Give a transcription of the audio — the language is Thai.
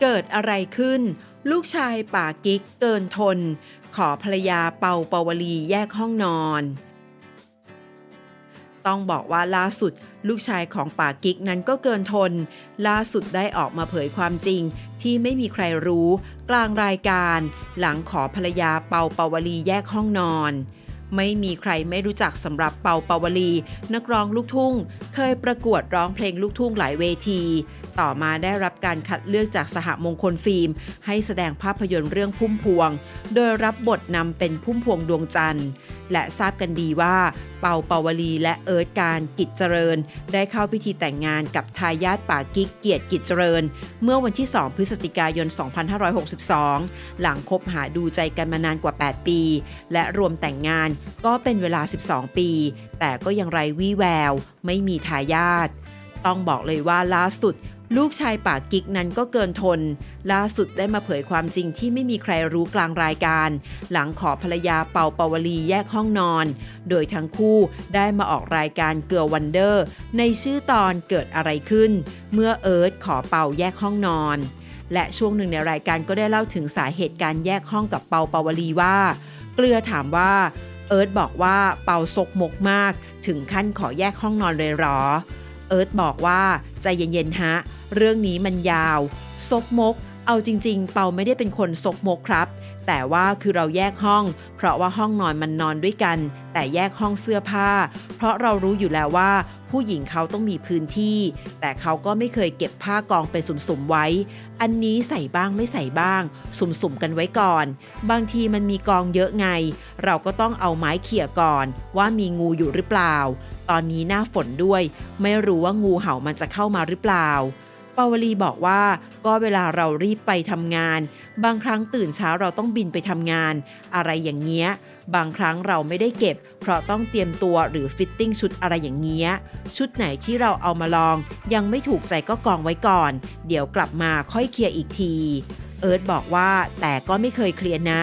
เกิดอะไรขึ้น ลูกชายป่ากิ๊กเกินทน ขอภรรยาเป่าปาวลีแยกห้องนอน ต้องบอกว่าล่าสุดลูกชายของป่ากิ๊กนั้นก็เกินทน ล่าสุดได้ออกมาเผยความจริง ที่ไม่มีใครรู้ กลางรายการ หลังขอภรรยาเป่าปาวลีแยกห้องนอน ไม่มีใครไม่รู้จักสำหรับเป่าปาวลี นักร้องลูกทุ่ง เคยประกวดร้องเพลงลูกทุ่งหลายเวที ต่อมาได้รับการคัดเลือกจากสหมงคลฟิล์ม ให้แสดงภาพยนตร์เรื่องพุ่มพวง โดยรับบทนำเป็นพุ่มพวงดวงจันทร์ และทราบกันดีว่า เป่าเปาวลีและเอิร์ธการกิจเจริญ ได้เข้าพิธีแต่งงานกับทายาทป่ากิ๊กเกียรติกิจเจริญ เมื่อวันที่ 2 พฤศจิกายน 2562 หลังคบหาดูใจกันมานานกว่า 8 ปี และรวมแต่งงานก็เป็นเวลา 12 ปี แต่ก็ยังไร้วี่แวว ไม่มีทายาทต้องบอกเลยว่าล่าสุด ลูกชายป่ากิ๊กนั้นก็เกินทน ล่าสุดได้มาเผยความจริงที่ไม่มีใครรู้กลางรายการ หลังขอภรรยาเป่าปาวลีแยกห้องนอน โดยทั้งคู่ได้มาออกรายการเกือวันเดอร์ ในชื่อตอนเกิดอะไรขึ้น เมื่อเอิร์ธขอเป่าแยกห้องนอน และช่วงหนึ่งในรายการก็ได้เล่าถึงสาเหตุการแยกห้องกับเปาปาวลีว่า เกลือถามว่า เอิร์ธบอกว่าเปาซกมกมาก ถึงขั้นขอแยกห้องนอนเลยหรอ เอิร์ธบอกว่าใจเย็นๆฮะ เรื่องนี้มันยาว ซกมก เอาจริง ๆ เปาไม่ได้เป็นคนซกมกครับ แต่ว่าคือเราแยกห้อง เพราะว่าห้องนอนมันนอนด้วยกัน แต่แยกห้องเสื้อผ้า เพราะเรารู้อยู่แล้วว่า ผู้หญิงเขาต้องมีพื้นที่ แต่เขาก็ไม่เคยเก็บผ้ากองเป็นสุ่มๆไว้ อันนี้ใส่บ้างไม่ใส่บ้าง สุ่มๆกันไว้ก่อน บางทีมันมีกองเยอะไง เราก็ต้องเอาไม้เขี่ยก่อน ว่ามีงูอยู่หรือเปล่า ตอนนี้หน้าฝนด้วย ไม่รู้ว่างูเห่ามันจะเข้ามาหรือเปล่าปาวลีบอกว่าก็เวลาเรารีบไปทำงาน บางครั้งตื่นเช้าเราต้องบินไปทำงาน อะไรอย่างเงี้ย บางครั้งเราไม่ได้เก็บ เพราะต้องเตรียมตัวหรือฟิตติ้งชุดอะไรอย่างเงี้ย ชุดไหนที่เราเอามาลอง ยังไม่ถูกใจก็กองไว้ก่อน เดี๋ยวกลับมาค่อยเคลียร์อีกที เอิร์ธบอกว่าแต่ก็ไม่เคยเคลียร์นะ